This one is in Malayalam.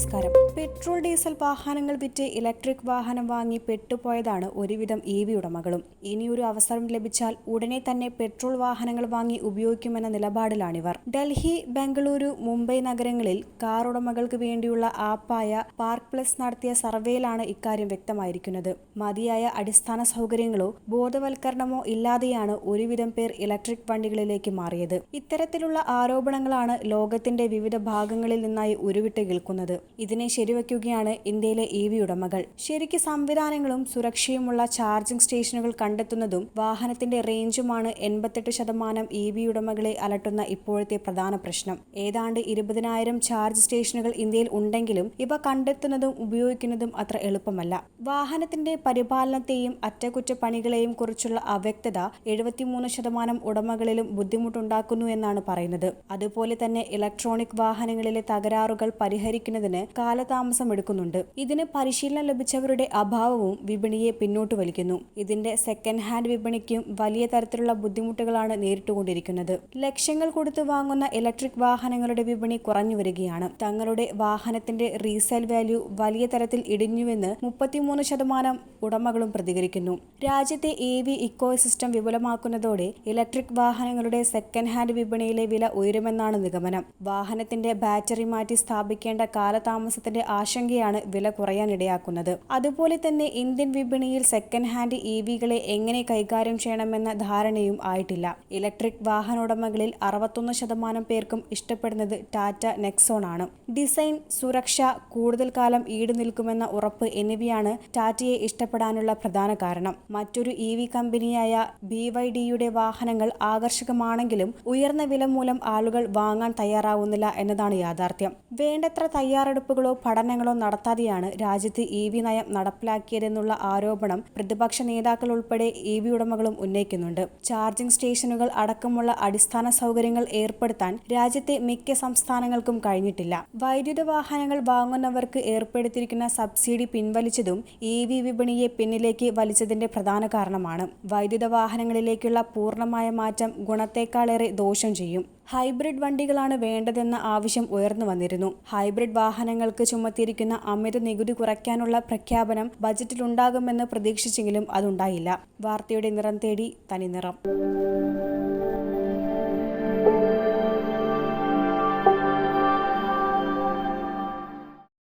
നമസ്കാരം. വാഹനങ്ങൾ വിറ്റ് ഇലക്ട്രിക് വാഹനം വാങ്ങി പെട്ടുപോയതാണ് ഒരുവിധം ഇ വി ഉടമകളും. ഇനിയൊരു അവസരം ലഭിച്ചാൽ ഉടനെ തന്നെ പെട്രോൾ വാഹനങ്ങൾ വാങ്ങി ഉപയോഗിക്കുമെന്ന നിലപാടിലാണിവർ. ഡൽഹി ബംഗളൂരു മുംബൈ നഗരങ്ങളിൽ കാർ ഉടമകൾക്ക് വേണ്ടിയുള്ള ആപ്പായ പാർക്ക് പ്ലസ് നടത്തിയ സർവേയിലാണ് ഇക്കാര്യം വ്യക്തമായിരിക്കുന്നത്. മതിയായ അടിസ്ഥാന സൗകര്യങ്ങളോ ബോധവൽക്കരണമോ ഇല്ലാതെയാണ് ഒരുവിധം പേർ ഇലക്ട്രിക് വണ്ടികളിലേക്ക് മാറിയത്. ഇത്തരത്തിലുള്ള ആരോപണങ്ങളാണ് ലോകത്തിന്റെ വിവിധ ഭാഗങ്ങളിൽ നിന്നായി ഉരുവിട്ട് കേൾക്കുന്നത്. ഇതിനെ ശരിവയ്ക്കുകയാണ് ഇന്ത്യയിലെ ഇ വി ഉടമകൾ. ശരിക്ക് സംവിധാനങ്ങളും സുരക്ഷയുമുള്ള ചാർജിംഗ് സ്റ്റേഷനുകൾ കണ്ടെത്തുന്നതും വാഹനത്തിന്റെ റേഞ്ചുമാണ് എൺപത്തെട്ട് ശതമാനം ഇ വി ഉടമകളെ അലട്ടുന്ന ഇപ്പോഴത്തെ പ്രധാന പ്രശ്നം. ഏതാണ്ട് ഇരുപതിനായിരം ചാർജ് സ്റ്റേഷനുകൾ ഇന്ത്യയിൽ ഉണ്ടെങ്കിലും ഇവ കണ്ടെത്തുന്നതും ഉപയോഗിക്കുന്നതും അത്ര എളുപ്പമല്ല. വാഹനത്തിന്റെ പരിപാലനത്തെയും അറ്റകുറ്റപ്പണികളെയും കുറിച്ചുള്ള അവ്യക്തത എഴുപത്തിമൂന്ന് ശതമാനം ഉടമകളിലും ബുദ്ധിമുട്ടുണ്ടാക്കുന്നു എന്നാണ് പറയുന്നത്. അതുപോലെ തന്നെ ഇലക്ട്രോണിക് വാഹനങ്ങളിലെ തകരാറുകൾ പരിഹരിക്കുന്നതിന് കാലതാമസം എടുക്കുന്നുണ്ട്. ഇതിന് പരിശീലനം ലഭിച്ചവരുടെ അഭാവവും വിപണിയെ പിന്നോട്ട് വലിക്കുന്നു. ഇതിന്റെ സെക്കൻഡ് ഹാൻഡ് വിപണിക്കും വലിയ തരത്തിലുള്ള ബുദ്ധിമുട്ടുകളാണ് നേരിട്ടുകൊണ്ടിരിക്കുന്നത്. ലക്ഷങ്ങൾ കൊടുത്തു വാങ്ങുന്ന ഇലക്ട്രിക് വാഹനങ്ങളുടെ വിപണി കുറഞ്ഞു വരികയാണ്. തങ്ങളുടെ വാഹനത്തിന്റെ റീസെയിൽ വാല്യൂ വലിയ തരത്തിൽ ഇടിഞ്ഞുവെന്ന് മുപ്പത്തിമൂന്ന് ശതമാനം ഉടമകളും പ്രതികരിക്കുന്നു. രാജ്യത്തെ എ വി ഇക്കോ സിസ്റ്റം വിപുലമാക്കുന്നതോടെ ഇലക്ട്രിക് വാഹനങ്ങളുടെ സെക്കൻഡ് ഹാൻഡ് വിപണിയിലെ വില ഉയരുമെന്നാണ് നിഗമനം. വാഹനത്തിന്റെ ബാറ്ററി മാറ്റി സ്ഥാപിക്കേണ്ട കാലതാമസത്തിന്റെ ആശങ്കയാണ് വില കുറയാനിടയാക്കുന്നത്. അതുപോലെ തന്നെ ഇന്ത്യൻ വിപണിയിൽ സെക്കൻഡ് ഹാൻഡ് ഇ വികളെ എങ്ങനെ കൈകാര്യം ചെയ്യണമെന്ന ധാരണയും ആയിട്ടില്ല. ഇലക്ട്രിക് വാഹനോടമകളിൽ അറുപത്തൊന്ന് ശതമാനം പേർക്കും ഇഷ്ടപ്പെടുന്നത് ടാറ്റ നെക്സോൺ ആണ്. ഡിസൈൻ സുരക്ഷ കൂടുതൽ കാലം ഈട് നിൽക്കുമെന്ന ഉറപ്പ് എന്നിവയാണ് ടാറ്റയെ ഇഷ്ടപ്പെടാനുള്ള പ്രധാന കാരണം. മറ്റൊരു ഇ വി കമ്പനിയായ ബി വൈ ഡിയുടെ വാഹനങ്ങൾ ആകർഷകമാണെങ്കിലും ഉയർന്ന വില മൂലം ആളുകൾ വാങ്ങാൻ തയ്യാറാവുന്നില്ല എന്നതാണ് യാഥാർത്ഥ്യം. വേണ്ടത്ര തയ്യാറെടുപ്പുകളോ പഠനങ്ങളോ നടത്താതെയാണ് രാജ്യത്ത് ഇ വി നയം നടപ്പിലാക്കിയതെന്നുള്ള ആരോപണം പ്രതിപക്ഷ നേതാക്കൾ ഉൾപ്പെടെ ഇ വി ഉടമകളും ഉന്നയിക്കുന്നുണ്ട്. ചാർജിംഗ് സ്റ്റേഷനുകൾ അടക്കമുള്ള അടിസ്ഥാന സൗകര്യങ്ങൾ ഏർപ്പെടുത്താൻ രാജ്യത്തെ മിക്ക സംസ്ഥാനങ്ങൾക്കും കഴിഞ്ഞിട്ടില്ല. വൈദ്യുത വാഹനങ്ങൾ വാങ്ങുന്നവർക്ക് ഏർപ്പെടുത്തിയിരിക്കുന്ന സബ്സിഡി പിൻവലിച്ചതും ഇ വി വിപണിയെ പിന്നിലേക്ക് വലിച്ചതിന്റെ പ്രധാന കാരണമാണ്. വൈദ്യുത വാഹനങ്ങളിലേക്കുള്ള പൂർണമായ മാറ്റം ഗുണത്തേക്കാളേറെ ദോഷം ചെയ്യും. ഹൈബ്രിഡ് വണ്ടികളാണ് വേണ്ടതെന്ന ആവശ്യം ഉയർന്നു വന്നിരുന്നു. ഹൈബ്രിഡ് വാഹനങ്ങൾക്ക് ചുമത്തിയിരിക്കുന്ന അമിത നികുതി കുറയ്ക്കാനുള്ള പ്രഖ്യാപനം ബജറ്റിലുണ്ടാകുമെന്ന് പ്രതീക്ഷിച്ചെങ്കിലും അതുണ്ടായില്ല. വാർത്തയുടെ നിറം തേടി തനി നിറം